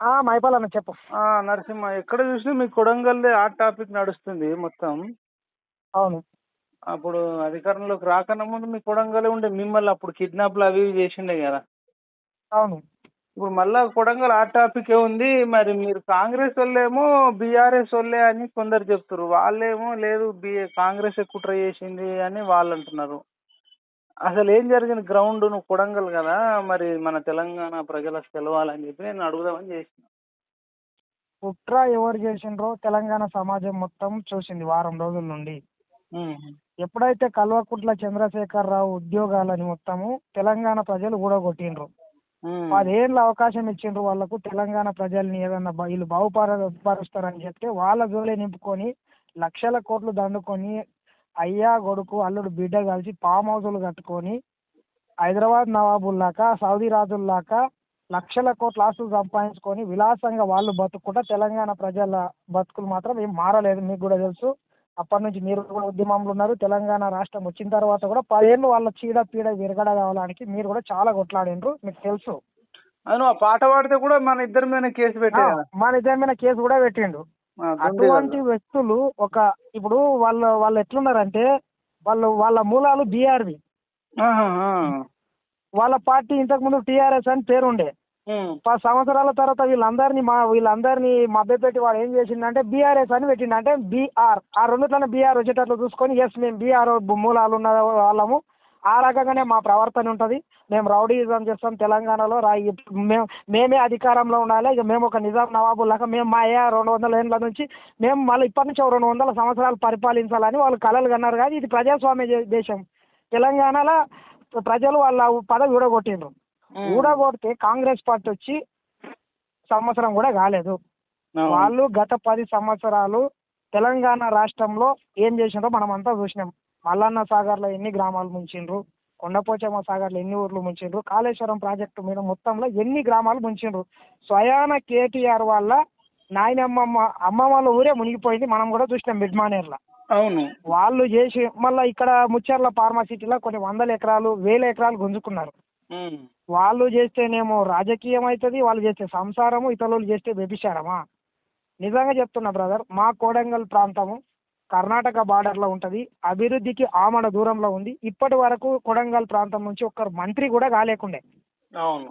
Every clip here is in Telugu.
ఆ, మైపాల్ అన్న చెప్పు. ఆ, నరసింహ ఎక్కడ చూసినా మీ కొడంగల్దే ఆ టాపిక్ నడుస్తుంది మొత్తం. అవును. అప్పుడు అధికారంలోకి రాకన్నా ముందు మీ కొడంగలే ఉండే మిమ్మల్ని అప్పుడు కిడ్నాప్లు అవి ఇవి చేసిండే కదా. అవును. ఇప్పుడు మళ్ళా కొడంగల్ ఆ టాపికే ఉంది మరి మీరు కాంగ్రెస్ వాళ్ళేమో బీఆర్ఎస్ వాళ్ళే అని కొందరు చెప్తారు వాళ్ళేమో లేదు బి కాంగ్రెస్ కుట్ర చేసింది అని వాళ్ళు అంటున్నారు. అసలు ఏం జరిగింది గ్రౌండ్ నువ్వు కొడంగల్ కదా మరి మన తెలంగాణ ప్రజలకు తెలవాలని చెప్పి నేను అడుగుదామని చేసిన కుట్ర ఎవరు చేసిండ్రో తెలంగాణ సమాజం మొత్తం చూసింది వారం రోజుల నుండి. ఎప్పుడైతే కల్వకుంట్ల చంద్రశేఖర్ రావు ఉద్యోగాలని మొత్తము తెలంగాణ ప్రజలు ఊడగొట్టిండ్రు ఉమ్. పదేళ్ళ అవకాశం ఇచ్చిండ్రు వాళ్ళకు తెలంగాణ ప్రజల్ని ఏదన్నా వీళ్ళు బాగుపరుస్తారని చెప్తే వాళ్ళ జోలే నింపుకొని లక్షల కోట్లు దండుకొని అయ్యా కొడుకు అల్లుడు బిడ్డ కలిసి ఫామ్ హౌసులు కట్టుకొని హైదరాబాద్ నవాబుల్లాక సౌదీ రాజుల్లాక లక్షల కోట్ల ఆస్తులు సంపాదించుకొని విలాసంగా వాళ్ళు బతుకుంటా తెలంగాణ ప్రజల బతుకులు మాత్రం ఏం మారలేదు. మీకు కూడా తెలుసు. అప్పటి నుంచి మీరు కూడా ఉద్యమంలో ఉన్నారు. తెలంగాణ రాష్ట్రం వచ్చిన తర్వాత కూడా పదేళ్ళు వాళ్ళ చీడ పీడ విరగడ కావడానికి మీరు కూడా చాలా కొట్లాడిండ్రు. మీకు తెలుసు. అవును ఆ పాట పాడితే కూడా మన ఇద్దరి మీద కేసు పెట్టే ఆ, కదా. మా నిజమైన కేసు కూడా పెట్టిండు. అటువంటి. వ్యక్తులు ఒక ఇప్పుడు వాళ్ళు వాళ్ళు ఎట్లున్నారంటే వాళ్ళు వాళ్ళ మూలాలు బీఆర్వి. వాళ్ళ పార్టీ ఇంతకు ముందు టీఆర్ఎస్ అని పేరుండే. పది సంవత్సరాల తర్వాత వీళ్ళందరినీ మా వీళ్ళందరినీ మభ్యపెట్టి వాడు ఏం చేసిండంటే బీఆర్ఎస్ అని పెట్టిండు అంటే బీఆర్ ఆ రెండుట్లోనే బీఆర్ వచ్చేటట్లు చూసుకొని ఎస్ మేము బీఆర్ మూలాలు ఉన్న వాళ్ళము ఆ రకంగానే మా ప్రవర్తన ఉంటుంది. మేము రౌడీయిజం చేస్తాం తెలంగాణలో రా మేము మేమే అధికారంలో ఉండాలి. ఇక మేము ఒక నిజాం నవాబు లాగా మేము మా ఏ రెండు వందల ఏళ్ళ నుంచి మేము మళ్ళీ ఇప్పటి నుంచి రెండు వందల సంవత్సరాలు పరిపాలించాలని వాళ్ళు కలలు కన్నారు కానీ ఇది ప్రజాస్వామ్య దేశం. తెలంగాణలో ప్రజలు వాళ్ళ పదవి ఊడగొట్టిండ్రు. ఊడగొడితే కాంగ్రెస్ పార్టీ వచ్చి సంవత్సరం కూడా కాలేదు. వాళ్ళు గత పది సంవత్సరాలు తెలంగాణ రాష్ట్రంలో ఏం చేసిండ్రో మనం అంతా చూసినాం. మల్లన్న సాగర్లో ఎన్ని గ్రామాలు ముంచిండ్రు? కొండపోచమ్మ సాగర్లో ఎన్ని ఊర్లు ముంచిండ్రు? కాళేశ్వరం ప్రాజెక్టు మీద మొత్తంలో ఎన్ని గ్రామాలు ముంచిండ్రు? స్వయాన కేటీఆర్ వల్ల నాయనమ్మమ్మ అమ్మమ్మ వాళ్ళ ఊరే మునిగిపోయింది. మనం కూడా చూసినాం మిడ్మానేర్లో. అవును. వాళ్ళు చేసి మళ్ళీ ఇక్కడ ముచ్చర్ల ఫార్మాసిటీలో కొన్ని వందల ఎకరాలు వేల ఎకరాలు గుంజుకున్నారు. వాళ్ళు చేస్తేనేమో రాజకీయం అవుతుంది వాళ్ళు చేస్తే సంసారము ఇతరులు చేస్తే వ్యభిచారమా? నిజంగా చెప్తున్నా బ్రదర్ మా కోడంగల్ ప్రాంతము కర్ణాటక బార్డర్లో ఉంటుంది. అభివృద్ధికి ఆమడ దూరంలో ఉంది. ఇప్పటి వరకు కొడంగల్ ప్రాంతం నుంచి ఒక్కరు మంత్రి కూడా కాలేకుండే.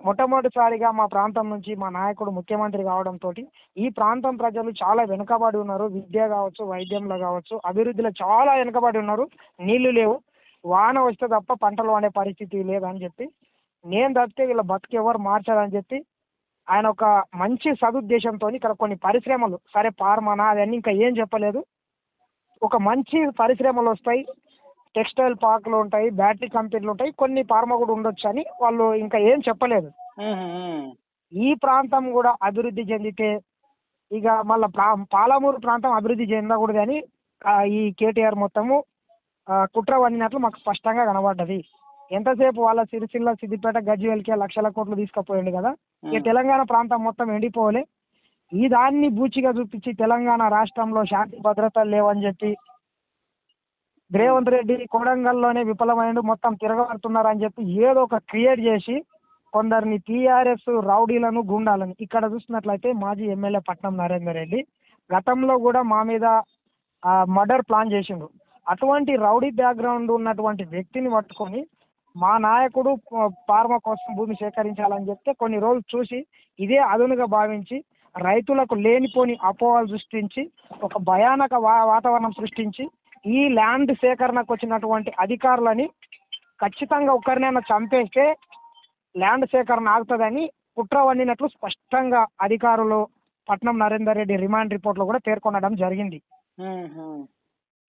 మొట్టమొదటిసారిగా మా ప్రాంతం నుంచి మా నాయకుడు ముఖ్యమంత్రి కావడంతో ఈ ప్రాంతం ప్రజలు చాలా వెనుకబడి ఉన్నారు. విద్య కావచ్చు వైద్యంలో కావచ్చు అభివృద్ధిలో చాలా వెనుకబడి ఉన్నారు. నీళ్ళు లేవు. వాన వస్తే తప్ప పంటలు పండే పరిస్థితి లేదని చెప్పి నేను తప్పితే వీళ్ళ బతుకు ఎవరు మార్చాలని చెప్పి ఆయన ఒక మంచి సదుద్దేశంతో ఇక్కడ కొన్ని పరిశ్రమలు సరే పార్మనా అవన్నీ ఇంకా ఏం చెప్పలేదు. ఒక మంచి పరిశ్రమలు వస్తాయి. టెక్స్టైల్ పార్కులు ఉంటాయి బ్యాటరీ కంపెనీలు ఉంటాయి కొన్ని ఫార్మా కూడా ఉండొచ్చు అని వాళ్ళు ఇంకా ఏం చెప్పలేదు. ఈ ప్రాంతం కూడా అభివృద్ధి చెందితే ఇక మళ్ళీ పాలమూరు ప్రాంతం అభివృద్ధి చెందకూడదు అని ఈ కేటీఆర్ మొత్తము కుట్ర పన్నినట్లు మాకు స్పష్టంగా కనబడ్డది. ఎంతసేపు వాళ్ళ సిరిసిల్ల సిద్దిపేట గజ్వేల్కే లక్షల కోట్లు తీసుకుపోయింది కదా. ఇక ఉమ్. తెలంగాణ ప్రాంతం మొత్తం ఎండిపోలే ఈ దాన్ని బూచిగా చూపించి తెలంగాణ రాష్ట్రంలో శాంతి భద్రతలు లేవని చెప్పి రేవంత్ రెడ్డి కొడంగల్లోనే విఫలమైండు మొత్తం తిరగబడుతున్నారని చెప్పి ఏదో ఒక క్రియేట్ చేసి కొందరిని టీఆర్ఎస్ రౌడీలను గుండాలని. ఇక్కడ చూసినట్లయితే మాజీ ఎమ్మెల్యే పట్నం నరేందర్ రెడ్డి గతంలో కూడా మా మీద మర్డర్ ప్లాన్ చేసిండు. అటువంటి రౌడీ బ్యాక్గ్రౌండ్ ఉన్నటువంటి వ్యక్తిని పట్టుకొని మా నాయకుడు పార్మ ఫార్మా కోసం భూమి సేకరించాలని చెప్తే కొన్ని రోజులు చూసి ఇదే అదునుగా భావించి రైతులకు లేనిపోని అపోహలు సృష్టించి ఒక భయానక వా వాతావరణం సృష్టించి ఈ ల్యాండ్ సేకరణకు వచ్చినటువంటి అధికారులని ఖచ్చితంగా ఒకరినైనా చంపేస్తే ల్యాండ్ సేకరణ ఆగుతుందని కుట్ర వండినట్లు స్పష్టంగా అధికారులు పట్నం నరేందర్ రెడ్డి రిమాండ్ రిపోర్ట్లో కూడా పేర్కొనడం జరిగింది.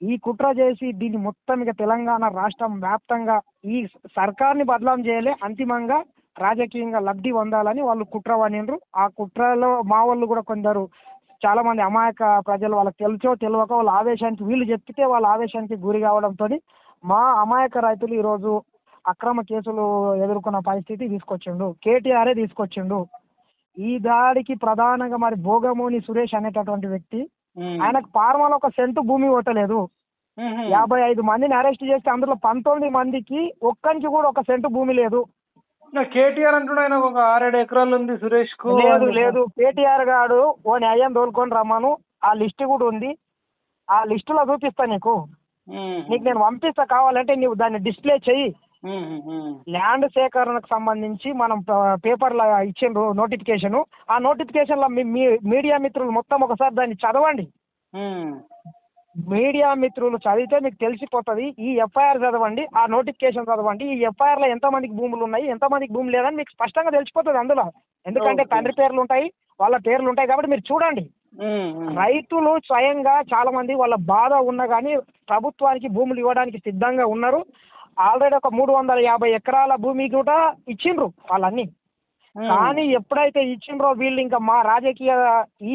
ఈ కుట్ర చేసి దీన్ని మొత్తం ఇక తెలంగాణ రాష్ట్రం వ్యాప్తంగా ఈ సర్కార్ని బదలాం చేయలే అంతిమంగా రాజకీయంగా లబ్ధి పొందాలని వాళ్ళు కుట్ర పనిండ్రు ఆ కుట్రలో మా వాళ్ళు కూడా కొందరు చాలా మంది అమాయక ప్రజలు వాళ్ళకి తెలుసో తెలియక వాళ్ళ ఆవేశానికి వీళ్ళు చెప్తే వాళ్ళ ఆవేశానికి గురి కావడంతో మా అమాయక రైతులు ఈరోజు అక్రమ కేసులు ఎదుర్కొన్న పరిస్థితి తీసుకొచ్చిండు కేటీఆరే తీసుకొచ్చిండు ఈ దాడికి ప్రధానంగా మరి భోగమోని సురేష్ అనేటటువంటి వ్యక్తి. ఆయనకు పార్మలో ఒక సెంటు భూమి ఉమ్. యాభై ఐదు మందిని అరెస్ట్ చేస్తే అందులో పంతొమ్మిది మందికి ఒక్కరికి కూడా ఒక సెంటు భూమి లేదు. కేటీఆర్ అంటున్నాడు ఆయన ఒక ఆరేడు ఎకరాలు ఉంది సురేష్కు లేదు లేదు. కేటీఆర్ గాడు ఓ న్యాయం తోలుకొని రమ్మను. ఆ లిస్ట్ కూడా ఉంది. ఆ లిస్టులో చూపిస్తా నీకు. నీకు నేను పంపిస్తా కావాలంటే నువ్వు దాన్ని డిస్ప్లే చెయ్యి. ల్యాండ్ సేకరణకు సంబంధించి మనం ప- పేపర్లో ఇచ్చిండ్రు నోటిఫికేషన్. ఆ నోటిఫికేషన్లో మీ మీ- మీడియా మిత్రులు మొత్తం ఒకసారి దాన్ని చదవండి. మీడియా మిత్రులు చదివితే మీకు తెలిసిపోతుంది. ఈ ఎఫ్ఐఆర్ చదవండి ఆ నోటిఫికేషన్ చదవండి. ఈ ఎఫ్ఐఆర్లో ఎంత మందికి భూములు ఉన్నాయి ఎంత మందికి భూమి లేదని మీకు స్పష్టంగా తెలిసిపోతుంది అందులో. ఎందుకంటే. తండ్రి పేర్లు ఉంటాయి వాళ్ళ పేర్లు ఉంటాయి కాబట్టి మీరు చూడండి. రైతులు స్వయంగా చాలా మంది వాళ్ళ బాధ ఉన్నా కానీ ప్రభుత్వానికి భూములు ఇవ్వడానికి సిద్ధంగా ఉన్నారు. ఆల్రెడీ ఒక మూడు వందల యాభై ఎకరాల భూమి కూడా ఇచ్చిండ్రు వాళ్ళన్నీ. కానీ ఎప్పుడైతే ఇచ్చిండ్రో వీళ్ళు ఇంకా మా రాజకీయ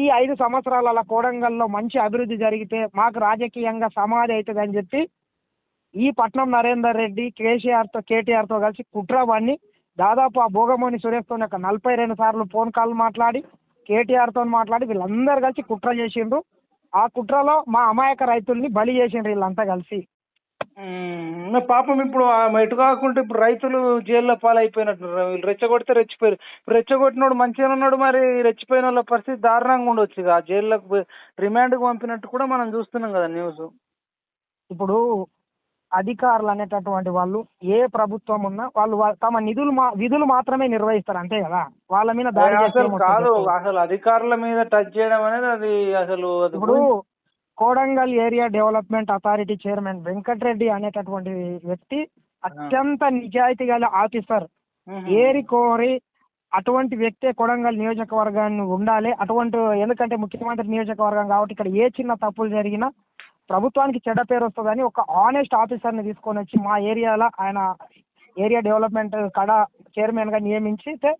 ఈ ఐదు సంవత్సరాల కోడంగల్లో మంచి అభివృద్ధి జరిగితే మాకు రాజకీయంగా సమాధి అవుతుంది అని చెప్పి ఈ పట్నం నరేందర్ రెడ్డి కేసీఆర్తో కేటీఆర్తో కలిసి కుట్ర వాడిని దాదాపు ఆ భోగమోని సురేష్తో ఒక నలభై రెండు సార్లు ఫోన్ కాల్ మాట్లాడి కేటీఆర్తో మాట్లాడి వీళ్ళందరూ కలిసి కుట్ర చేసిండ్రు. ఆ కుట్రలో మా అమాయక రైతుల్ని బలి చేసిండ్రు వీళ్ళంతా కలిసి. పాపం ఇప్పుడు ఎటు కాకుండా ఇప్పుడు రైతులు జైల్లో పాలైపోయినట్టున్నారు. వీళ్ళు రెచ్చగొడితే రెచ్చిపోయారు. రెచ్చగొట్టినోడు మంచిగా ఉన్నాడు మరి రెచ్చిపోయిన వాళ్ళ పరిస్థితి దారుణంగా ఉండొచ్చు ఆ జైల్లోకి రిమాండ్కి పంపినట్టు కూడా మనం చూస్తున్నాం కదా న్యూస్. ఇప్పుడు అధికారులు అనేటటువంటి వాళ్ళు ఏ ప్రభుత్వం ఉన్నా వాళ్ళు తమ నిధులు మా విధులు మాత్రమే నిర్వహిస్తారు అంతే కదా. వాళ్ళ మీద అసలు కాదు అధికారుల మీద టచ్ చేయడం అనేది అది అసలు ఇప్పుడు Kodangal area development authority chairman Venkatareddy అనేటటువంటి వ్యక్తి అత్యంత నిజాయితీ గల ఆఫీసర్. ఏరి కోరి అటువంటి వ్యక్తే కొడంగల్ నియోజకవర్గాన్ని ఉండాలి. అటువంటి ఎందుకంటే ముఖ్యమంత్రి నియోజకవర్గం కాబట్టి ఇక్కడ ఏ చిన్న తప్పులు జరిగినా ప్రభుత్వానికి చెడ్డ పేరు వస్తుందని ఒక ఆనెస్ట్ ఆఫీసర్ని తీసుకొని వచ్చి మా ఏరియాలో ఆయన ఏరియా డెవలప్మెంట్ కడ చైర్మన్గా నియమించితే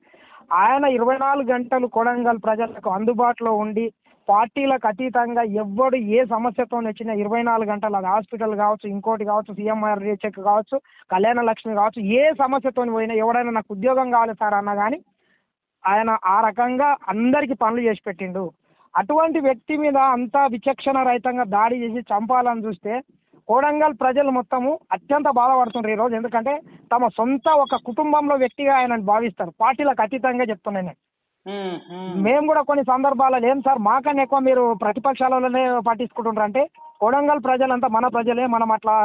ఆయన ఇరవై నాలుగు గంటలు కొడంగల్ ప్రజలకు అందుబాటులో ఉండి పార్టీలకు అతీతంగా ఎవ్వడు ఏ సమస్యతో వచ్చినా ఇరవై నాలుగు గంటలు అది హాస్పిటల్ కావచ్చు ఇంకోటి కావచ్చు సీఎంఆర్ చెక్ కావచ్చు కళ్యాణ లక్ష్మి కావచ్చు ఏ సమస్యతో పోయినా ఎవడైనా నాకు ఉద్యోగం కావాలి సార్ అన్నా కానీ ఆయన ఆ రకంగా అందరికి పనులు చేసి పెట్టిండు. అటువంటి వ్యక్తి మీద అంతా విచక్షణ రహితంగా దాడి చేసి చంపాలని చూస్తే కోడంగల్ ప్రజలు మొత్తము అత్యంత బాధపడుతుండ్రు ఈరోజు ఎందుకంటే తమ సొంత ఒక కుటుంబంలో వ్యక్తిగా ఆయనను భావిస్తారు. పార్టీలకు అతీతంగా చెప్తున్నాను నేను. మేము కూడా కొన్ని సందర్భాలలో ఏం సార్ మాకన్నా ఎక్కువ మీరు ప్రతిపక్షాలలోనే పట్టించుకుంటున్నారు అంటే కొడంగల్ ప్రజలంతా మన ప్రజలే మనం అట్లా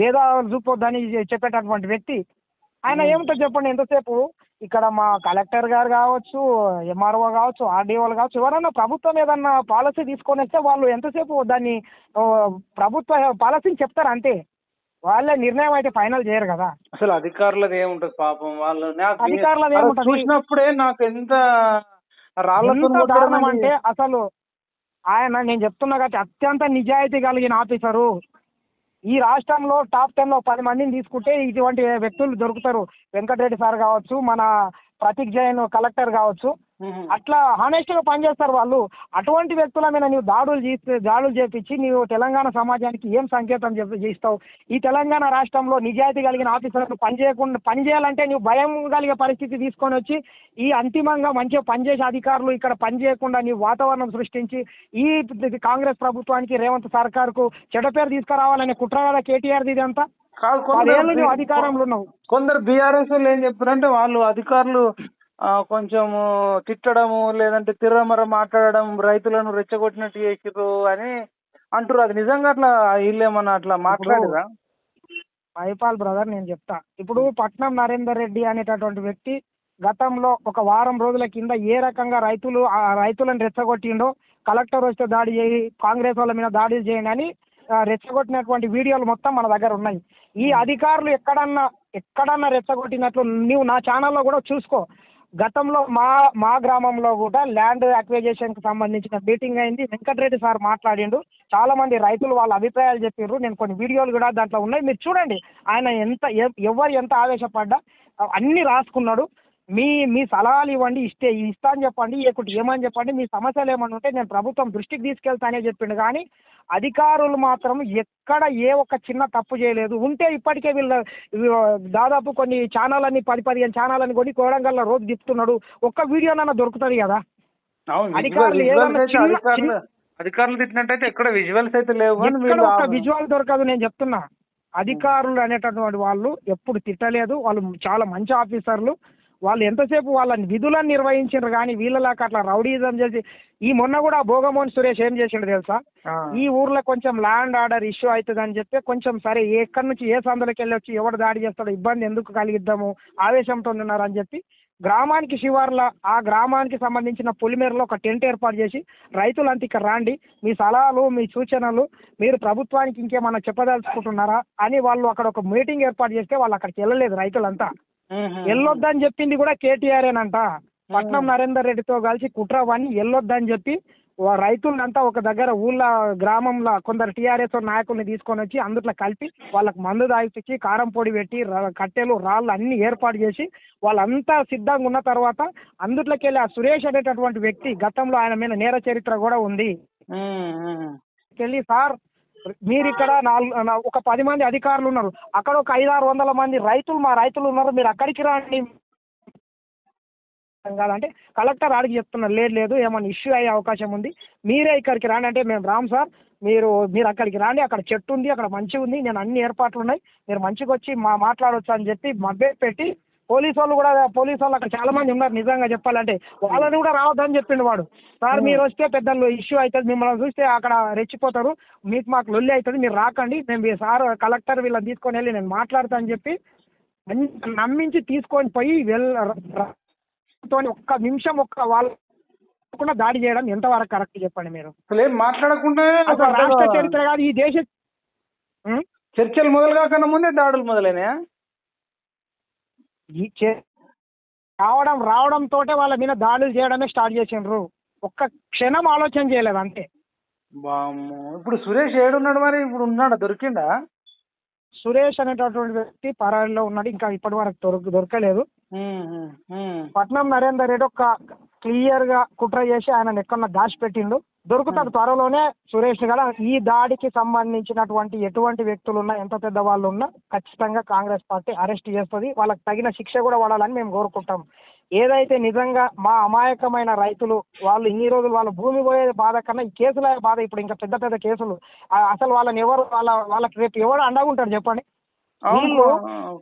భేదాలు చూపొద్దని చెప్పేటటువంటి వ్యక్తి. ఆయన ఏమిటో చెప్పండి ఎంతసేపు? ఇక్కడ మా కలెక్టర్ గారు కావచ్చు ఎంఆర్ఓ కావచ్చు ఆర్డీఓలు కావచ్చు ఎవరైనా ప్రభుత్వం ఏదన్నా పాలసీ తీసుకొని వస్తే వాళ్ళు ఎంతసేపు దాన్ని ప్రభుత్వ పాలసీని చెప్తారు అంతే. వాళ్ళే నిర్ణయం అయితే ఫైనల్ చేయరు కదా. అసలు అధికారులది ఏముంటది పాపం? వాళ్ళు నాకు అధికారులది ఏముంటది? చూసినప్పుడే నాకు ఎంత దారుణం అంటే అసలు ఆయన నేను చెప్తున్నా కాబట్టి అత్యంత నిజాయితీ కలిగిన ఆఫీసరు. ఈ రాష్ట్రంలో టాప్ టెన్లో పది మందిని తీసుకుంటే ఇటువంటి వ్యక్తులు దొరుకుతారు. వెంకటరెడ్డి సార్ కావచ్చు మన ప్రతీక్ జైన్ కలెక్టర్ కావచ్చు. అట్లా హానెస్ట్గా పనిచేస్తారు వాళ్ళు. అటువంటి వ్యక్తుల మీద నీవు దాడులు చేస్తే దాడులు చేపించి నీవు తెలంగాణ సమాజానికి ఏం సంకేతం చేస్తావు? ఈ తెలంగాణ రాష్ట్రంలో నిజాయితీ కలిగిన ఆఫీసర్లు పని చేయకుండా పని చేయాలంటే నీవు భయం కలిగే పరిస్థితి తీసుకొని వచ్చి ఈ అంతిమంగా మంచిగా పనిచేసే అధికారులు ఇక్కడ పని చేయకుండా నీవు వాతావరణం సృష్టించి ఈ కాంగ్రెస్ ప్రభుత్వానికి రేవంత్ సర్కార్కు చెడ్డ పేరు తీసుకురావాలనే కుట్ర కదా కేటీఆర్ ఇదంతా అధికారంలో ఉన్నావు. కొందరు బీఆర్ఎస్ ఏం చెప్తారంటే వాళ్ళు అధికారులు కొంచెము తిట్టడము లేదంటే తిరమర మాట్లాడడం రైతులను రెచ్చగొట్టినట్టు చేసిర్రు అని అంటారు అది నిజంగా అట్లా వీళ్ళేమన్నా అట్లా మాట్లాడరా మైపాల్ బ్రదర్ నేను చెప్తా. ఇప్పుడు పట్నం నరేందర్ రెడ్డి అనేటటువంటి వ్యక్తి గతంలో ఒక వారం రోజుల కింద ఏ రకంగా రైతులు ఆ రైతులను రెచ్చగొట్టిండో కలెక్టర్ వస్తే దాడి చేయి కాంగ్రెస్ వాళ్ళ మీద దాడులు చేయండి అని రెచ్చగొట్టినటువంటి వీడియోలు మొత్తం మన దగ్గర ఉన్నాయి. ఈ అధికారులు ఎక్కడన్నా ఎక్కడన్నా రెచ్చగొట్టినట్లు నువ్వు నా ఛానల్లో కూడా చూసుకో. గతంలో మా మా గ్రామంలో కూడా ల్యాండ్ అక్విజేషన్కి సంబంధించిన మీటింగ్ అయింది. వెంకటరెడ్డి సార్ మాట్లాడిండు. చాలా మంది రైతులు వాళ్ళ అభిప్రాయాలు చెప్పారు నేను కొన్ని వీడియోలు కూడా దాంట్లో ఉన్నాయి. మీరు చూడండి. ఆయన ఎంత ఎవరు ఎంత ఆవేశపడ్డా అన్ని రాసుకున్నాడు. మీ మీ సలహాలు ఇవ్వండి ఇస్తే ఇస్తా అని చెప్పండి లేకుంటే ఏమని చెప్పండి మీ సమస్యలు ఏమన్నా ఉంటే నేను ప్రభుత్వం దృష్టికి తీసుకెళ్తానే చెప్పిండు. కానీ అధికారులు మాత్రం ఎక్కడ ఏ ఒక్క చిన్న తప్పు చేయలేదు. ఉంటే ఇప్పటికే వీళ్ళ దాదాపు కొన్ని ఛానల్ అని పది పదిహేను ఛానల్ అని కొని కోడంగల్లో రోజు తిప్పుతున్నాడు. ఒక్క వీడియోనన్నా దొరుకుతుంది కదా? అధికారులు అధికారులు తిట్టినట్టయితే ఎక్కడ విజువల్స్ అయితే లేవు కానీ ఎక్కడ వీళ్ళు ఒక ఆ- విజువల్ దొరకదు నేను చెప్తున్నా. అధికారులు అనేటటువంటి వాళ్ళు ఎప్పుడు తిట్టలేదు. వాళ్ళు చాలా మంచి ఆఫీసర్లు. వాళ్ళు ఎంతసేపు వాళ్ళ విధులను నిర్వహించారు కానీ వీళ్ళలాగా అట్లా రౌడీజం చేసి ఈ మొన్న కూడా భోగమోహన్ సురేష్ ఏం చేసిండు తెలుసా. ఈ ఊర్లో కొంచెం ల్యాండ్ ఆర్డర్ ఇష్యూ అవుతుంది అని చెప్తే కొంచెం సరే ఎక్కడి నుంచి ఏ సందులోకి వెళ్ళి వచ్చి ఎవడు దాడి చేస్తాడో ఇబ్బంది ఎందుకు కలిగిద్దాము ఆవేశంతో ఉన్నారు అని చెప్పి గ్రామానికి శివార్ల ఆ గ్రామానికి సంబంధించిన పొలిమేరలో ఒక టెంట్ ఏర్పాటు చేసి రైతులంతా ఇక్కడ రాండి మీ సలహాలు మీ సూచనలు మీరు ప్రభుత్వానికి ఇంకేమన్నా చెప్పదలుచుకుంటున్నారా అని వాళ్ళు అక్కడ ఒక మీటింగ్ ఏర్పాటు చేస్తే వాళ్ళు అక్కడికి వెళ్ళలేదు రైతులంతా. వెళ్ళొద్దని చెప్పింది కూడా కేటీఆర్ఏనంట పట్నం నరేందర్ రెడ్డితో కలిసి కుట్రవని వెళ్ళొద్దని చెప్పి రైతులంతా ఒక దగ్గర ఊళ్ళో గ్రామంలో కొందరు టీఆర్ఎస్ నాయకుల్ని తీసుకొని వచ్చి అందుట్లో కలిపి వాళ్ళకి మందు తాగిపించి కారం పొడి పెట్టి కట్టెలు రాళ్ళు అన్ని ఏర్పాటు చేసి వాళ్ళంతా సిద్ధంగా ఉన్న తర్వాత అందుట్లోకి వెళ్ళి ఆ సురేష్ అనేటటువంటి వ్యక్తి గతంలో ఆయన మీద నేర చరిత్ర కూడా ఉంది. వెళ్ళి సార్ మీరు ఇక్కడ నాలుగు ఒక పది మంది అధికారులు ఉన్నారు అక్కడ ఒక ఐదు ఆరు వందల మంది రైతులు మా రైతులు ఉన్నారు. మీరు అక్కడికి రండి. కాదంటే కలెక్టర్ అడిగి చెప్తున్నారు లేదు లేదు ఏమైనా ఇష్యూ అయ్యే అవకాశం ఉంది. మీరే ఇక్కడికి రాండి. అంటే మేము రాము సార్ మీరు మీరు అక్కడికి రాండి. అక్కడ చెట్టు ఉంది అక్కడ మంచి ఉంది. నేను అన్ని ఏర్పాట్లు ఉన్నాయి. మీరు మంచిగా వచ్చి మా మాట్లాడవచ్చు అని చెప్పి మభ్య పెట్టి పోలీసు వాళ్ళు కూడా పోలీసు వాళ్ళు అక్కడ చాలా మంది ఉన్నారు నిజంగా చెప్పాలంటే. వాళ్ళని కూడా రావద్దని చెప్పిండు వాడు. సార్ మీరు వస్తే పెద్ద ఇష్యూ అవుతుంది మిమ్మల్ని చూస్తే అక్కడ రెచ్చిపోతారు. మీకు మాకు లొల్లి అవుతుంది మీరు రాకండి. మేము సార్ కలెక్టర్ వీళ్ళని తీసుకొని వెళ్ళి నేను మాట్లాడతా అని చెప్పి నమ్మించి తీసుకొని పోయి వెళ్ళ తోని ఒక్క నిమిషం ఒక్క వాళ్ళు దాడి చేయడం ఎంతవరకు కరెక్ట్ చెప్పండి మీరు? మాట్లాడకుండా రాష్ట్ర చరిత్ర కాదు ఈ దేశ? చర్చలు మొదలు కాకుండా ముందే దాడులు మొదలైనాయా? రావడం రావడం తోటే వాళ్ళ మీద దాడులు చేయడమే స్టార్ట్ చేసిండ్రు. ఒక్క క్షణం ఆలోచన చేయలేదు అంతే. బామ్మో ఇప్పుడు సురేష్ ఏడున్నాడు మరి? ఇప్పుడు ఉన్నాడా? దొరికిండా? సురేష్ అనేటటువంటి వ్యక్తి పరారిలో ఉన్నాడు ఇంకా ఇప్పటి వరకు దొరక దొరకలేదు. పట్నం నరేందర్ రెడ్డి ఒక క్లియర్గా కుట్ర చేసి ఆయన ఎక్కడన్నా దాచిపెట్టిండు. దొరుకుతాడు త్వరలోనే సురేష్ గల ఈ దాడికి సంబంధించినటువంటి ఎటువంటి వ్యక్తులు ఉన్నా ఎంత పెద్ద వాళ్ళు ఉన్నా ఖచ్చితంగా కాంగ్రెస్ పార్టీ అరెస్ట్ చేస్తుంది. వాళ్ళకి తగిన శిక్ష కూడా పడాలని మేము కోరుకుంటాం. ఏదైతే నిజంగా మా అమాయకమైన రైతులు వాళ్ళు ఇన్ని రోజులు వాళ్ళ భూమి పోయే బాధ కన్నా ఈ కేసుల బాధ. ఇప్పుడు ఇంకా పెద్ద పెద్ద కేసులు. అసలు వాళ్ళని ఎవరు వాళ్ళ వాళ్ళకి రేపు ఎవరు అండగుంటారు చెప్పండి? అవును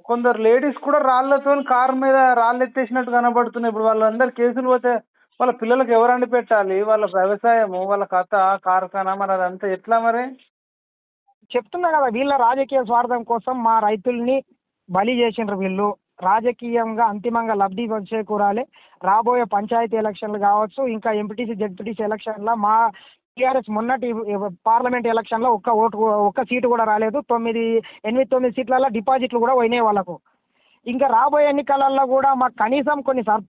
కొందరు లేడీస్ కూడా రాళ్ళతో కారు మీద రాళ్ళు ఎత్తేసినట్టు కనబడుతున్నాయి. ఇప్పుడు వాళ్ళందరు కేసులు పోతే వాళ్ళ పిల్లలకు ఎవరండి పెట్టాలి? వాళ్ళ వ్యవసాయము వాళ్ళ కథ కార్ఖానా మరి అదంతా ఎట్లా మరి? చెప్తున్నా కదా వీళ్ళ రాజకీయ స్వార్థం కోసం మా రైతుల్ని బలి చేసిండ్రు వీళ్ళు. రాజకీయంగా అంతిమంగా లబ్ధి చేకూరాలి. రాబోయే పంచాయతీ ఎలక్షన్లు కావచ్చు ఇంకా ఎంపీటీసీ జెడ్పీటీసీ ఎలక్షన్లో మా టీఆర్ఎస్ మొన్నటి పార్లమెంట్ ఎలక్షన్లో ఒక్క ఓటు ఒక్క సీటు కూడా రాలేదు. తొమ్మిది ఎనిమిది తొమ్మిది సీట్లలో డిపాజిట్లు కూడా పోయినాయి వాళ్ళకు. ఇంకా రాబోయే ఎన్నికలలో కూడా మాకు కనీసం కొన్ని సర్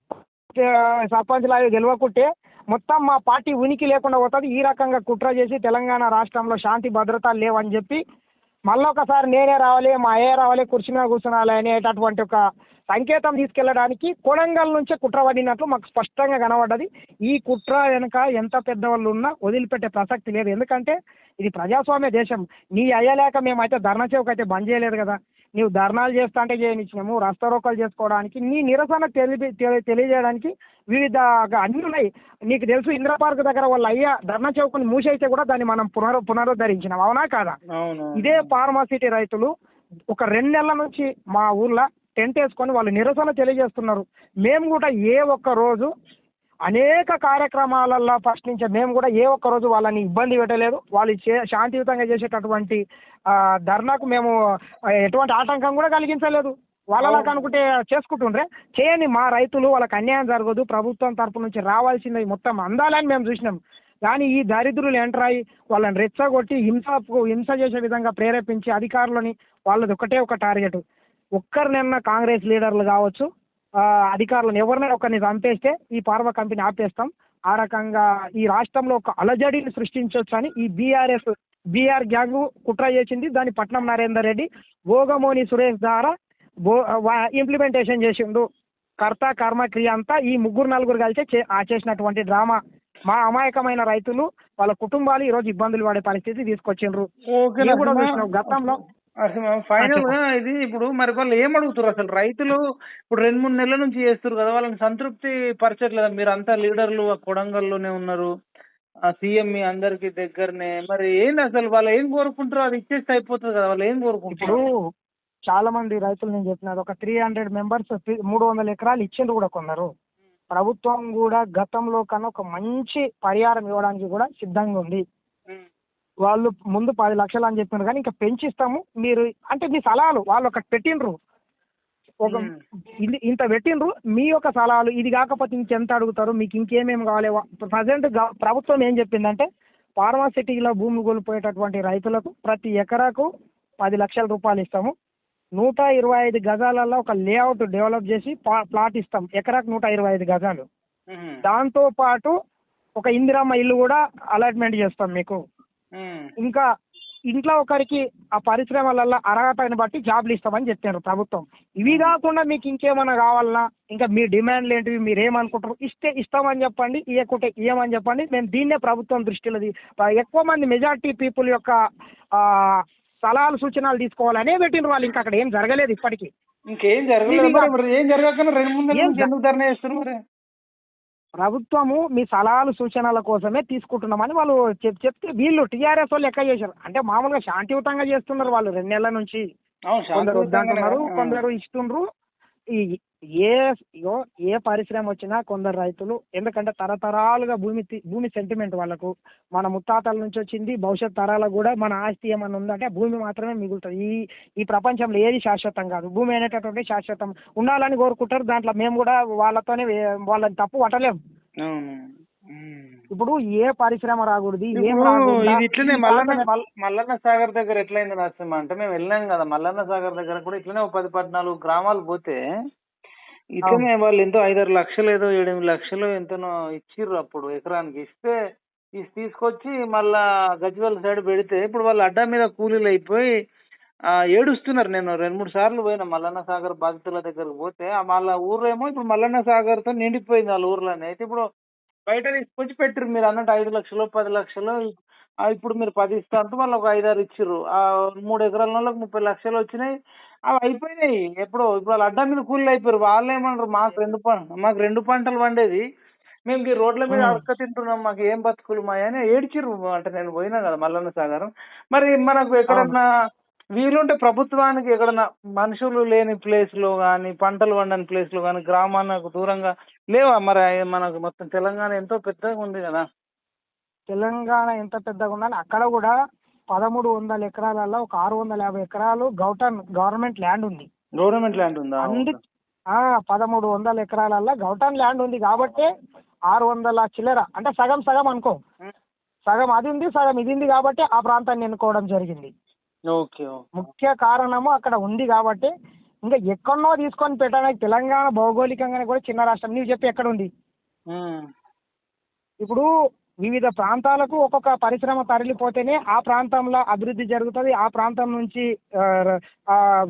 సర్పంచ్లు అవి గెలవకుంటే మొత్తం మా పార్టీ ఉనికి లేకుండా పోతుంది. ఈ రకంగా కుట్ర చేసి తెలంగాణ రాష్ట్రంలో శాంతి భద్రత లేవని చెప్పి మళ్ళీ ఒకసారి నేనే రావాలి మా అయ్యే రావాలి కుర్చీ మీద కూర్చోనాలి అనేటటువంటి ఒక సంకేతం తీసుకెళ్ళడానికి కొడంగల్ నుంచే కుట్ర పడినట్లు మాకు స్పష్టంగా కనబడ్డది. ఈ కుట్ర వెనుక ఎంత పెద్దవాళ్ళు ఉన్నా వదిలిపెట్టే ప్రసక్తి లేదు. ఎందుకంటే ఇది ప్రజాస్వామ్య దేశం. నీ అయ్యలేక మేమైతే ధర్నా చౌక్ అయితే బంద్ చేయలేదు కదా. నీవు ధర్నాలు చేస్తా అంటే చేయనిచ్చినాము రస్తారోకలు చేసుకోవడానికి నీ నిరసన తెలిపి తెలి- తెలియజేయడానికి వివిధ అన్ని ఉన్నాయి. నీకు తెలుసు ఇంద్ర పార్క్ దగ్గర వాళ్ళ అయ్యా ధర్నా చౌక్ని మూసేస్తే కూడా దాన్ని మనం పునరు పునరుద్ధరించినాం. అవునా కాదా? ఇదే ఫార్మాసిటీ రైతులు ఒక రెండు నెలల నుంచి మా ఊర్లో టెంట్ వేసుకొని వాళ్ళు నిరసన తెలియజేస్తున్నారు. మేము కూడా ఏ ఒక్క రోజు అనేక కార్యక్రమాలలో ఫస్ట్ నుంచి మేము కూడా ఏ ఒక్క రోజు వాళ్ళని ఇబ్బంది పెట్టలేదు. వాళ్ళు చే- శాంతియుతంగా చేసేటటువంటి ఆ, ధర్నాకు మేము ఎటువంటి ఆటంకం కూడా కలిగించలేదు. వాళ్ళలాగా అనుకుంటే చేసుకుంటుండ్రే. చేయని మా రైతులు వాళ్ళకి అన్యాయం జరగదు. ప్రభుత్వం తరపు నుంచి రావాల్సింది మొత్తం అందాలని మేము చూసినాం. కానీ ఈ దరిద్రులు ఎంటర్ అయ్యి వాళ్ళని రెచ్చగొట్టి హింస హింస చేసే విధంగా ప్రేరేపించి అధికారులని వాళ్ళది ఒకటే ఒక టార్గెట్. ఒక్కరినన్నా కాంగ్రెస్ లీడర్లు కావచ్చు అధికారులను ఎవరినైనా ఒకరిని చంపేస్తే ఈ పార్వ కంపెనీ ఆపేస్తాం. ఆ రకంగా ఈ రాష్ట్రంలో ఒక అలజడిని సృష్టించవచ్చు అని ఈ బీఆర్ఎస్ బీఆర్ గ్యాంగ్ కుట్ర చేసింది. దాని పట్నం నరేందర్ రెడ్డి భోగమోని సురేష్ ద్వారా ఇంప్లిమెంటేషన్ చేసిండు. కర్త కర్మ క్రియ అంతా ఈ ముగ్గురు నలుగురు కలిసి చేసినటువంటి డ్రామా. మా అమాయకమైన రైతులు వాళ్ళ కుటుంబాలు ఈ రోజు ఇబ్బందులు పడే పరిస్థితి తీసుకొచ్చిండ్రు. గతంలో. ఫైనల్గా ఇది ఇప్పుడు మరి వాళ్ళు ఏం అడుగుతారు అసలు రైతులు ఇప్పుడు రెండు మూడు నెలల నుంచి చేస్తారు కదా వాళ్ళని సంతృప్తి పరచట్లేదా? మీరు అంతా లీడర్లు ఆ కొడంగల్లోనే ఉన్నారు. ఆ సీఎం మీ అందరికి దగ్గరనే. మరి ఏంది అసలు వాళ్ళు ఏం కోరుకుంటారో అది ఇచ్చేస్తే అయిపోతుంది కదా వాళ్ళు ఏం కోరుకుంటారు చాలా మంది రైతులు నేను చెప్పినది ఒక త్రీ హండ్రెడ్ మెంబర్స్ మూడు వందల ఎకరాలు ఇచ్చిండ్రు కూడా కొందరు. ప్రభుత్వం కూడా గతంలో కన్నా ఒక మంచి పరిహారం ఇవ్వడానికి కూడా సిద్ధంగా ఉంది. వాళ్ళు ముందు పది లక్షలు అని చెప్పినారు కానీ ఇంకా పెంచిస్తాము. మీరు అంటే మీ సలహాలు వాళ్ళు ఒకటి పెట్టిండ్రు. ఒక. ఇది ఇంత పెట్టిండ్రు. మీ యొక్క సలహాలు ఇది కాకపోతే ఇంకెంత అడుగుతారు? మీకు ఇంకేమేమి కావాలి? ప్రజెంట్ ప్రభుత్వం ఏం చెప్పిందంటే ఫార్మాసిటీలో భూమి కోల్పోయేటటువంటి రైతులకు ప్రతి ఎకరాకు పది లక్షల రూపాయలు ఇస్తాము. నూట ఇరవై ఐదు గజాలలో ఒక లేఅవుట్ డెవలప్ చేసి ప్లా- ప్లాట్ ఇస్తాం. ఎకరాకు నూట ఇరవై ఐదు గజాలు. దాంతో పాటు ఒక ఇందిరమ్మ ఇల్లు కూడా అలాట్మెంట్ చేస్తాం మీకు. ఇంకా ఇంట్లో ఒకరికి ఆ పరిశ్రమలలో అర్హతని బట్టి జాబ్లు ఇస్తామని చెప్పారు ప్రభుత్వం. ఇవి కాకుండా మీకు ఇంకేమైనా కావాలన్నా ఇంకా మీ డిమాండ్లు ఏంటివి మీరు ఏమనుకుంటారు ఇస్తే ఇస్తామని చెప్పండి ఇవ్వకుంటే ఇవ్వమని చెప్పండి. మేము దీన్నే ప్రభుత్వం దృష్టిలో ఎక్కువ మంది మెజార్టీ పీపుల్ యొక్క ఆ, సలహాలు సూచనలు తీసుకోవాలనే పెట్టిండ్రు వాళ్ళు. ఇంకా అక్కడ ఏం జరగలేదు ఇప్పటికీ. ఇంకేం జరగలేదు. ఏం జరగకుండా రెండు ఎందుకు ధర్నా చేస్తారు మరి? ప్రభుత్వము మీ సలహాలు సూచనల కోసమే తీసుకుంటున్నామని వాళ్ళు చెప్ చెప్తే వీళ్ళు టీఆర్ఎస్ వాళ్ళు ఎక్క చేశారు. అంటే మామూలుగా శాంతియుతంగా చేస్తున్నారు వాళ్ళు రెండు నెలల నుంచి. కొందరు వద్దంటున్నారు. కొందరు ఇస్తుండ్రు. ఏ ఏ పరిశ్రమ వచ్చినా కొందరు రైతులు ఎందుకంటే తరతరాలుగా భూమి భూమి సెంటిమెంట్ వాళ్ళకు మన ముత్తాతల నుంచి వచ్చింది భవిష్యత్ తరాలకు కూడా మన ఆస్తి ఏమన్నా ఉందంటే భూమి మాత్రమే మిగులుతుంది. ఈ ఈ ప్రపంచంలో ఏది శాశ్వతం కాదు. భూమి అనేటటువంటి శాశ్వతం ఉండాలని కోరుకుంటారు. దాంట్లో మేము కూడా వాళ్ళతోనే వాళ్ళని తప్పు పట్టలేము. ఇప్పుడు ఏ పరిశ్రమ రాకూడదు ఏం ఇది ఇట్లనే మల్లన్న మల్- మల్లన్న సాగర్ దగ్గర ఎట్లయింది నరసింహ అంటే మేము వెళ్ళాం కదా మల్లన్న సాగర్ దగ్గర కూడా ఇట్లనే ఒక పది పద్నాలుగు గ్రామాలు పోతే ఇట్లనే వాళ్ళు ఎంతో ఐదారు లక్షలు ఏదో ఏడెనిమిది లక్షలు ఎంతనో ఇచ్చిర్రు అప్పుడు ఎకరానికి. ఇస్తే ఇది తీసుకొచ్చి మళ్ళా గజ్వెల్ సైడ్ పెడితే ఇప్పుడు వాళ్ళు అడ్డా మీద కూలీలు అయిపోయి ఆ, ఏడుస్తున్నారు. నేను రెండు మూడు సార్లు పోయినా మల్లన్న సాగర్ బాధితుల దగ్గరకు పోతే మళ్ళా ఊరేమో ఇప్పుడు మల్లన్న సాగర్తో నిండిపోయింది వాళ్ళ ఊర్లోనే. అయితే ఇప్పుడు బయట తీసుకొచ్చి పెట్టిరు మీరు అన్నట్టు ఐదు లక్షలు పది లక్షలు. ఇప్పుడు మీరు పది ఇస్తా అంటూ వాళ్ళు ఒక ఐదారు ఇచ్చిర్రు. ఆ మూడు ఎకరాల వాళ్ళకి ముప్పై లక్షలు వచ్చినాయి. అవి అయిపోయినాయి. ఎప్పుడో ఇప్పుడు వాళ్ళు అడ్డా మీద కూలీలు అయిపోయారు. వాళ్ళు ఏమన్నారు మాకు రెండు పం- మాకు రెండు పంటలు పండేది. మేము ఈ రోడ్ల మీద మ్మ్. అడక తింటున్నాం. మాకు ఏం బతుకులు మాయ అని ఏడ్చిర్రు. అంటే నేను పోయినా కదా మల్లన్న సాగరం. మరి మనకు ఎక్కడన్నా వీలుంటే ప్రభుత్వానికి ఎక్కడన్నా మనుషులు లేని ప్లేస్లో గాని పంటలు పండని ప్లేస్లో గాని గ్రామానికి దూరంగా లేవా? మరి మనకు మొత్తం తెలంగాణ ఎంతో పెద్దగా ఉంది కదా. తెలంగాణ ఎంత పెద్దగా ఉందని అక్కడ కూడా పదమూడు వందల ఎకరాలలో ఒక ఆరు వందల యాభై ఎకరాలు గౌటన్ గవర్నమెంట్ ల్యాండ్ ఉంది. గవర్నమెంట్ ల్యాండ్ ఉందా? అందు ఆ, పదమూడు వందల ఎకరాలలో గౌటన్ ల్యాండ్ ఉంది కాబట్టి ఆరు వందల చిల్లర అంటే సగం సగం అనుకో. సగం అది ఉంది సగం ఇది ఉంది కాబట్టి ఆ ప్రాంతాన్ని ఎన్నుకోవడం జరిగింది. ఓకే ముఖ్య కారణము అక్కడ ఉంది కాబట్టి ఇంకా ఎక్కడనో తీసుకొని పెట్టడానికి తెలంగాణ భౌగోళికంగానే కూడా చిన్న రాష్ట్రం. నీవు చెప్పి ఎక్కడ ఉంది. ఇప్పుడు వివిధ ప్రాంతాలకు ఒక్కొక్క పరిశ్రమ తరలిపోతేనే ఆ ప్రాంతంలో అభివృద్ధి జరుగుతుంది. ఆ ప్రాంతం నుంచి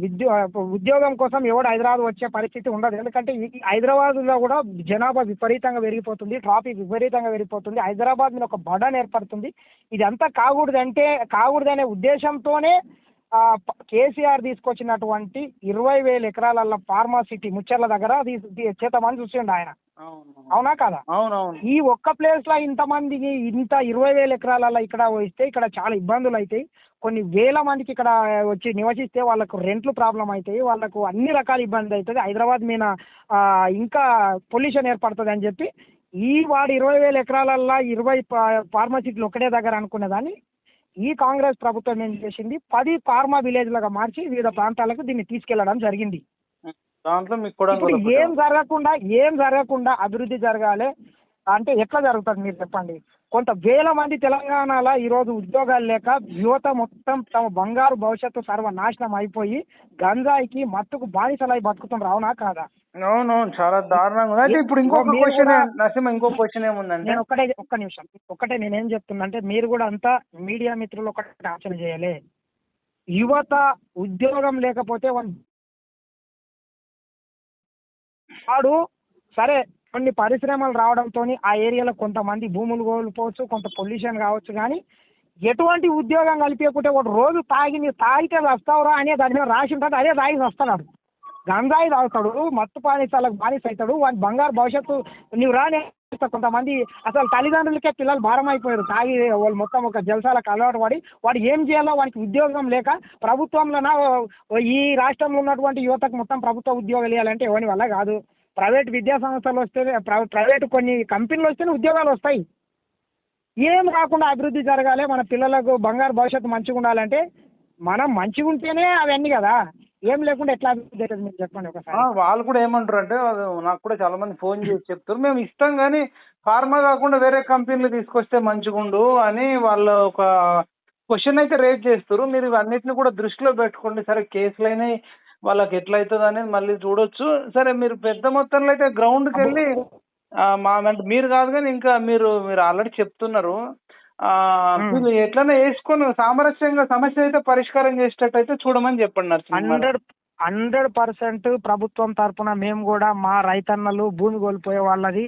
విద్యో ఉద్యోగం కోసం ఎవడు హైదరాబాద్ వచ్చే పరిస్థితి ఉండదు. ఎందుకంటే హైదరాబాద్లో కూడా జనాభా విపరీతంగా పెరిగిపోతుంది. ట్రాఫిక్ విపరీతంగా పెరిగిపోతుంది. హైదరాబాద్ మీద ఒక బడన్ ఏర్పడుతుంది. ఇదంతా కాకూడదంటే కాకూడదనే ఉద్దేశంతోనే కేసీఆర్ తీసుకొచ్చినటువంటి ఇరవై వేల ఎకరాల ఫార్మా సిటీ ముచ్చర్ల దగ్గర చేద్దామని చూసిండు ఆయన. అవును కదా? ఈ ఒక్క ప్లేస్లో ఇంతమందికి ఇంత ఇరవై వేల ఎకరాలలో ఇక్కడ ఇస్తే ఇక్కడ చాలా ఇబ్బందులు అవుతాయి కొన్ని వేల మందికి ఇక్కడ వచ్చి నివసిస్తే వాళ్ళకు రెంట్లు ప్రాబ్లం అవుతాయి వాళ్ళకు అన్ని రకాల ఇబ్బంది అవుతుంది హైదరాబాద్ మీద ఇంకా పొల్యూషన్ ఏర్పడుతుంది అని చెప్పి ఈ వాడు ఇరవై వేల ఎకరాలల్లో ఇరవై ఫార్మసీట్లు ఒకటే దగ్గర అనుకునేదాన్ని ఈ కాంగ్రెస్ ప్రభుత్వం ఏం చేసింది? పది ఫార్మా విలేజ్లుగా మార్చి వివిధ ప్రాంతాలకు దీన్ని తీసుకెళ్ళడం జరిగింది. దాంట్లో మీకు కూడా ఇప్పుడు ఏం జరగకుండా ఏం జరగకుండా అభివృద్ధి జరగాలి అంటే ఎట్లా జరుగుతుంది మీరు చెప్పండి? కొంత వేల మంది తెలంగాణలో ఈరోజు ఉద్యోగాలు లేక యువత మొత్తం తమ బంగారు భవిష్యత్తు సర్వనాశనం అయిపోయి గంజాయికి మత్తుకు బానిసలై బతుకుతున్నారు అవునా కాదా? అవునవును చాలా దారుణంగా ఉంది. అయితే ఇప్పుడు ఇంకొక మీరు క్వశ్చన్ కూడా- నరసింహ ఇంకో క్వశ్చన్ ఏముందంటే? నేను ఒక్కటే ఒక్క నిమిషం ఒక్కటే నేనేం చెప్తున్నా అంటే మీరు కూడా అంతా మీడియా మిత్రులు ఒకటి ఆలోచన చేయాలి. యువత ఉద్యోగం లేకపోతే వాడు సరే కొన్ని పరిశ్రమలు రావడంతో ఆ ఏరియాలో కొంతమంది భూములు కోల్పోవచ్చు కొంత పొల్యూషన్ కావచ్చు కానీ ఎటువంటి ఉద్యోగం కల్పించకుంటే వాడు రోజు తాగి నీ తాగితే వస్తావురా అనే దాని మీద రాసి ఉంటుంది అదే తాగి వస్తున్నాడు గంజాయి తాగుతాడు మత్తు పానీసాలకు బానిస అవుతాడు వాడి బంగారు భవిష్యత్తు నువ్వు రాని కొంతమంది అసలు తల్లిదండ్రులకే పిల్లలు భారం అయిపోయారు తాగి వాళ్ళు మొత్తం ఒక జలసాలకు అలవాటు పడి వాడు ఏం చేయాలో వానికి ఉద్యోగం లేక ప్రభుత్వంలోన ఈ రాష్ట్రంలో ఉన్నటువంటి యువతకు మొత్తం ప్రభుత్వ ఉద్యోగాలు ఇవ్వాలంటే ఎవరి వల్ల కాదు. ప్రైవేట్ విద్యా సంస్థలు వస్తే ప్ర- ప్రైవేట్ కొన్ని కంపెనీలు వస్తేనే ఉద్యోగాలు వస్తాయి. ఏం రాకుండా అభివృద్ధి జరగాలి మన పిల్లలకు బంగారు భవిష్యత్తు మంచిగా ఉండాలంటే మనం మంచిగా ఉంటేనే అవన్నీ కదా. ఏం లేకుండా ఎట్లా అభివృద్ధి అవుతుంది మీరు చెప్పండి ఒకసారి. వాళ్ళు కూడా ఏమంటారు అంటే అది నాకు కూడా చాలా మంది ఫోన్ చేసి చెప్తారు. మేము ఇస్తాం కానీ ఫార్మా కాకుండా వేరే కంపెనీలు తీసుకొస్తే మంచిగుండు అని వాళ్ళ ఒక క్వశ్చన్ అయితే రేజ్ చేస్తారు. మీరు ఇవన్నిటిని కూడా దృష్టిలో పెట్టుకోండి. సరే కేసులు అయినాయి వాళ్ళకి ఎట్లా అవుతుంది అనేది మళ్ళీ చూడొచ్చు. సరే మీరు పెద్ద మొత్తంలో అయితే గ్రౌండ్కి వెళ్ళి మా అంటే మీరు కాదు కానీ ఇంకా మీరు మీరు ఆల్రెడీ చెప్తున్నారు. మీరు ఎట్లనే వేసుకొని సామరస్యంగా సమస్య అయితే పరిష్కారం చేసేటట్టు అయితే చూడమని చెప్పండి నరసింహ హండ్రెడ్ హండ్రెడ్ పర్సెంట్ ప్రభుత్వం తరపున మేము కూడా మా రైతన్నలు భూమి కోల్పోయే వాళ్ళది.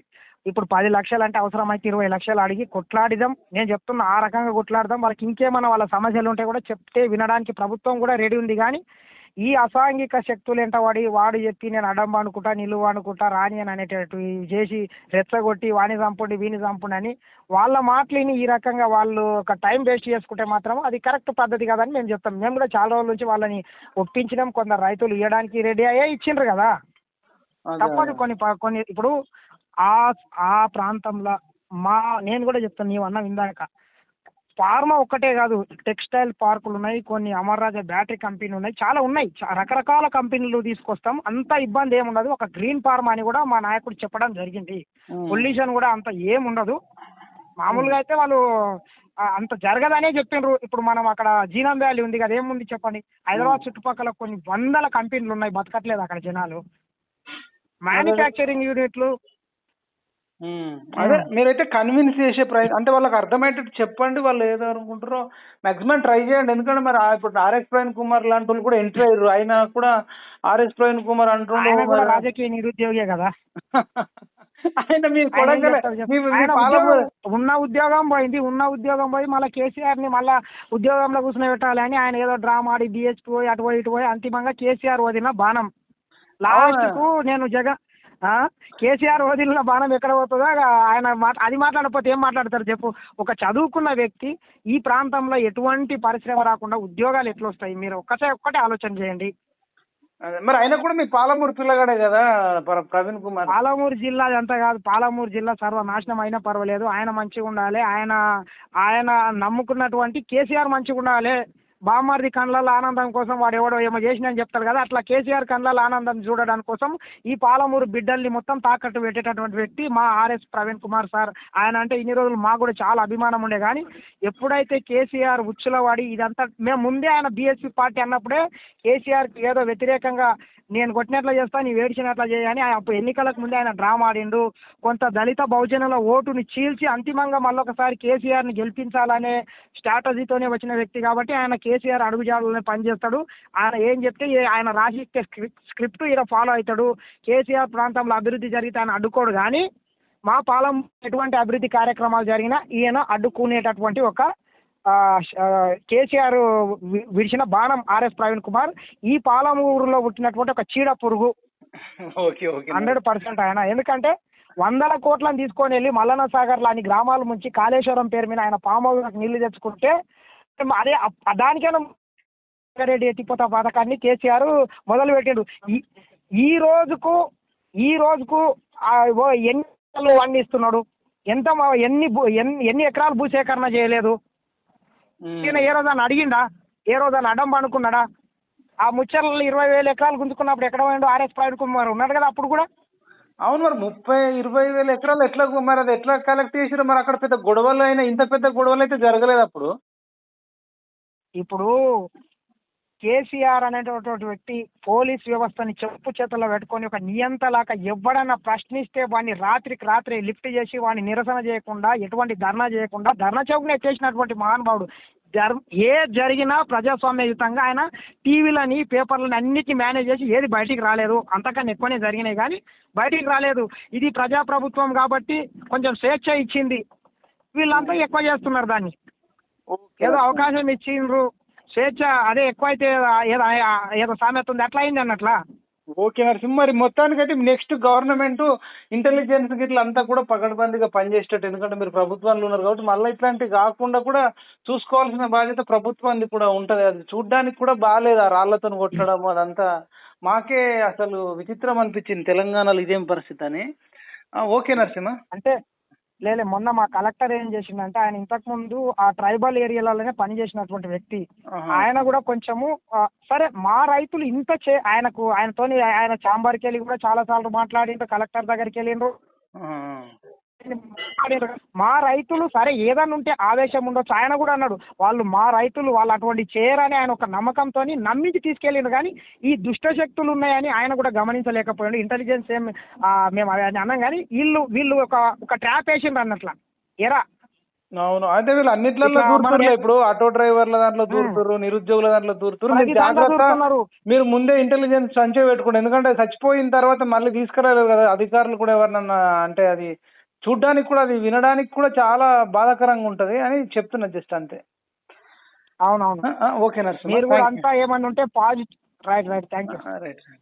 ఇప్పుడు పది లక్షలు అంటే అవసరమైతే ఇరవై లక్షలు అడిగి కొట్లాడిదాం. నేను చెప్తున్నా ఆ రకంగా కొట్లాడదాం. వాళ్ళకి ఇంకేమైనా వాళ్ళ సమస్యలు ఉంటే కూడా చెప్తే వినడానికి ప్రభుత్వం కూడా రెడీ ఉంది. కానీ ఈ అసాంఘిక శక్తులు ఎంట వాడి వాడు చెప్పి నేను అడ్డం అనుకుంటా నిలువ అనుకుంటా రాని అని అనేటట్టు చేసి రెచ్చగొట్టి వాణి చంపండి వీని చంపండి అని వాళ్ళ మాటలిని ఈ రకంగా వాళ్ళు ఒక టైం వేస్ట్ చేసుకుంటే మాత్రం అది కరెక్ట్ పద్ధతి కాదని మేము చెప్తాం. మేము కూడా చాలా రోజుల నుంచి వాళ్ళని ఒప్పించినాం. కొందరు రైతులు ఇవ్వడానికి రెడీ అయ్యే ఇచ్చిండ్రు కదా. తప్పదు అదే. కొన్ని కొన్ని ఇప్పుడు ఆ ఆ ప్రాంతంలో మా నేను కూడా చెప్తాను నీవు అన్న ఇందాక ఫార్మా ఒక్కటే కాదు టెక్స్టైల్ పార్కులు ఉన్నాయి కొన్ని అమర్ రాజా బ్యాటరీ కంపెనీ ఉన్నాయి చాలా ఉన్నాయి. రకరకాల కంపెనీలు తీసుకొస్తాం. అంత ఇబ్బంది ఏముండదు ఒక గ్రీన్ ఫార్మా అని కూడా మా నాయకుడు చెప్పడం జరిగింది. పొల్యూషన్ కూడా అంత ఏముండదు మామూలుగా అయితే వాళ్ళు అంత జరగదనే చెప్పిండ్రు. ఇప్పుడు మనం అక్కడ జీనం వ్యాలీ ఉంది కదా ఏముంది చెప్పండి? హైదరాబాద్ చుట్టుపక్కల కొన్ని వందల కంపెనీలు ఉన్నాయి బతకట్లేదు అక్కడ జనాలు. మ్యానుఫ్యాక్చరింగ్ యూనిట్లు. అదే మీరైతే కన్విన్స్ చేసే ప్రయత్నం అంటే వాళ్ళకి అర్థమయ్యేటట్టు చెప్పండి వాళ్ళు ఏదో అనుకుంటారో. మాక్సిమం ట్రై చేయండి. ఎందుకంటే మరి ఇప్పుడు ఆర్ఎస్ ప్రవీణ్ కుమార్ లాంటి వాళ్ళు కూడా ఎంట్రీ అయ్యారు. ఆయన కూడా ఆర్ఎస్ ప్రవీణ్ కుమార్ అంటుండు మరి- రాజకీయ నిరుద్యోగే కదా. ఆయన మీ ఉన్న ఉద్యోగం పోయింది. ఉన్న ఉద్యోగం పోయి మళ్ళీ కేసీఆర్ని మళ్ళా ఉద్యోగంలో కూర్చుని పెట్టాలి అని ఆయన ఏదో డ్రామా ఆడి డిఎస్పీ పోయి అటు పోయి ఇటు పోయి అంతిమంగా కేసీఆర్ వదిలిన బాణం. లాస్ట్కు నేను జగన్? కేసీఆర్ వదిలిన బాణం ఎక్కడ పోతుందో ఆయన మాట్- అది మాట్లాడకపోతే ఏం మాట్లాడతారు చెప్పు? ఒక చదువుకున్న వ్యక్తి ఈ ప్రాంతంలో ఎటువంటి పరిశ్రమ రాకుండా ఉద్యోగాలు ఎట్లా వస్తాయి మీరు ఒక్కటే ఒక్కటే ఆలోచన చేయండి. మరి ఆయన కూడా మీ పాలమూరు పిల్లగాడే కదా ప్ర- ప్రవీణ్ కుమార్? పాలమూరు జిల్లా అంతా కాదు. పాలమూరు జిల్లా సర్వనాశనం అయినా పర్వాలేదు. ఆయన మంచిగా ఉండాలి. ఆయన ఆయన నమ్ముకున్నటువంటి కేసీఆర్ మంచిగా ఉండాలి. బామ్మర్ది కండ్లలో ఆనందం కోసం వాడు ఎవడో ఏమో చేసినని చెప్తాడు కదా. అట్లా కేసీఆర్ కండ్లలో ఆనందం చూడడానికి కోసం ఈ పాలమూరు బిడ్డల్ని మొత్తం తాకట్టు పెట్టేటటువంటి వ్యక్తి మా ఆర్ఎస్ ప్రవీణ్ కుమార్ సార్. ఆయన అంటే ఇన్ని రోజులు మా కూడా చాలా అభిమానం ఉండే కానీ ఎప్పుడైతే కేసీఆర్ ఉచ్చులవాడి ఇదంతా మేము ముందే ఆయన బీఎస్పీ పార్టీ అన్నప్పుడే కేసీఆర్ ఏదో వ్యతిరేకంగా నేను కొట్టినట్లా చేస్తా నీ వేడిచినట్లా చేయని ఆయన అప్పుడు ఎన్నికలకు ముందే ఆయన డ్రామా ఆడిండు. కొంత దళిత బహుజనుల ఓటుని చీల్చి అంతిమంగా మళ్ళొకసారి కేసీఆర్ని గెలిపించాలనే స్ట్రాటజీతోనే వచ్చిన వ్యక్తి కాబట్టి ఆయన కేసీఆర్ అడుగుజాడలోనే పనిచేస్తాడు. ఆయన ఏం చెప్తే ఆయన రాసి స్క్రిప్ట్ ఈయన ఫాలో అవుతాడు. కేసీఆర్ ప్రాంతంలో అభివృద్ధి జరిగితే ఆయన అడ్డుకోడు కానీ మా పాలెం ఎటువంటి అభివృద్ధి కార్యక్రమాలు జరిగినా ఈయన అడ్డుకునేటటువంటి ఒక కేసీఆర్ విడిచిన బాణం ఆర్ఎస్ ప్రవీణ్ కుమార్ ఈ పాలమూరులో పుట్టినటువంటి ఒక చీడ పురుగు. Okay okay. హండ్రెడ్ పర్సెంట్ ఆయన. ఎందుకంటే వందల కోట్లను తీసుకొని వెళ్ళి మల్లన్న సాగర్ లాంటి గ్రామాల నుంచి కాళేశ్వరం పేరు మీద ఆయన పామ్ హౌస్ నీళ్ళు తెచ్చుకుంటే అదే దానికైనా రెడ్డి ఎత్తిపోతా పథకాన్ని కేసీఆర్ మొదలు పెట్టిండు ఈ రోజుకు ఈ రోజుకు ఆ ఎన్ని ఎకరాలు ఎంత ఎన్ని ఎన్ని ఎకరాలు భూసేకరణ చేయలేదు? ఈయన ఏ రోజు అడిగిండా? ఏ రోజు అడ్డం అనుకున్నాడా ఆ ముచ్చర్లలో ఇరవై వేల ఎకరాలు గుంజుకున్నప్పుడు ఎక్కడ పోయిండు ఆర్ఎస్ ప్రవీణ్ కుమార్ ఉన్నాడు కదా అప్పుడు కూడా? అవును మరి ముప్పై ఇరవై వేల ఎకరాలు ఎట్లా మరి అది ఎట్లా కలెక్ట్ చేసారు మరి అక్కడ పెద్ద గొడవలు అయినా ఇంత పెద్ద గొడవలు అయితే జరగలేదు అప్పుడు. ఇప్పుడు కేసీఆర్ అనేటటువంటి వ్యక్తి పోలీస్ వ్యవస్థని చెప్పు చేతుల్లో పెట్టుకొని ఒక నియంతలాగా ఎవడన్నా ప్రశ్నిస్తే వాడిని రాత్రికి రాత్రి లిఫ్ట్ చేసి వాడిని నిరసన చేయకుండా ఎటువంటి ధర్నా చేయకుండా ధర్నా చౌకనే చేసినటువంటి మహానుభావుడు. జర్ ఏ జరిగినా ప్రజాస్వామ్యయుతంగా ఆయన టీవీలని పేపర్లని అన్నిటిని మేనేజ్ చేసి ఏది బయటికి రాలేదు. అంతకన్నా ఎక్కువనే జరిగినాయి కానీ బయటికి రాలేదు. ఇది ప్రజాప్రభుత్వం కాబట్టి కొంచెం స్వేచ్ఛ ఇచ్చింది. వీళ్ళంతా ఎక్కువ చేస్తున్నారు దాన్ని. ఏదో అవకాశం ఇచ్చిండ్రు. స్వేచ్ఛ అదే ఎక్కువైతే ఏదో ఏదో సామెత ఉంది. అట్లా అయింది అన్నట్లా? ఓకే నరసింహ. మరి మొత్తానికైతే నెక్స్ట్ గవర్నమెంట్ ఇంటెలిజెన్స్ గిట్ల అంతా కూడా పకడ్బందీగా పనిచేసేటట్టు. ఎందుకంటే మీరు ప్రభుత్వంలో ఉన్నారు కాబట్టి మళ్ళీ ఇట్లాంటివి కాకుండా కూడా చూసుకోవాల్సిన బాధ్యత ప్రభుత్వానికి కూడా ఉంటది. అది చూడ్డానికి కూడా బాగాలేదు ఆ రాళ్ళతో కొట్టడం అదంతా. మాకే అసలు విచిత్రం అనిపించింది తెలంగాణలో ఇదేం పరిస్థితి అని. ఓకే నరసింహ. అంటే లేలే మొన్న మా కలెక్టర్ ఏం చేసిండంటే ఆయన ఇంతకు ముందు ఆ ట్రైబల్ ఏరియాలలోనే పనిచేసినటువంటి వ్యక్తి. ఆయన కూడా కొంచెము సరే మా రైతులు ఇంత చే ఆయనకు ఆయనతోని ఆయన చాంబర్కి వెళ్ళి కూడా చాలా సార్లు మాట్లాడిండ్రు కలెక్టర్ దగ్గరికి వెళ్ళిండ్రు. మా రైతులు సరే ఏదన్నా ఉంటే ఆవేశం ఉండొచ్చు. ఆయన కూడా అన్నాడు వాళ్ళు మా రైతులు వాళ్ళు అటువంటి చేయరని ఆయన ఒక నమ్మకంతో నమ్మించి తీసుకెళ్ళిండు. కానీ ఈ దుష్ట శక్తులు ఉన్నాయని ఆయన కూడా గమనించలేకపోయాడు. ఇంటెలిజెన్స్ ఏం మేము అది అన్నాం. కానీ వీళ్ళు వీళ్ళు ఒక ఒక ట్రాప్ వేసిండ్రు అన్నట్ల. ఎరా? అవును. అయితే వీళ్ళు అన్నిట్లలో దూరుతున్నారు ఇప్పుడు. ఆటో డ్రైవర్ల దాంట్లో దూరుతున్నారు నిరుద్యోగుల దాంట్లో దూరుతున్నారు మీరు జాగ్రత్త. ముందే ఇంటెలిజెన్స్ సంచే పెట్టుకోండి. ఎందుకంటే చచ్చిపోయిన తర్వాత మళ్ళీ తీసుకురాలేరు కదా. అధికారులు కూడా ఎవరినన్నా అంటే అది చూడ్డానికి కూడా అది వినడానికి కూడా చాలా బాధాకరంగా ఉంటది అని చెప్తున్నా జస్ట్ అంతే. అవునవును. ఓకే నరసింహ. మీరు కూడా. అంతా ఏమన్నా ఉంటే positive. Right right. Thank you right.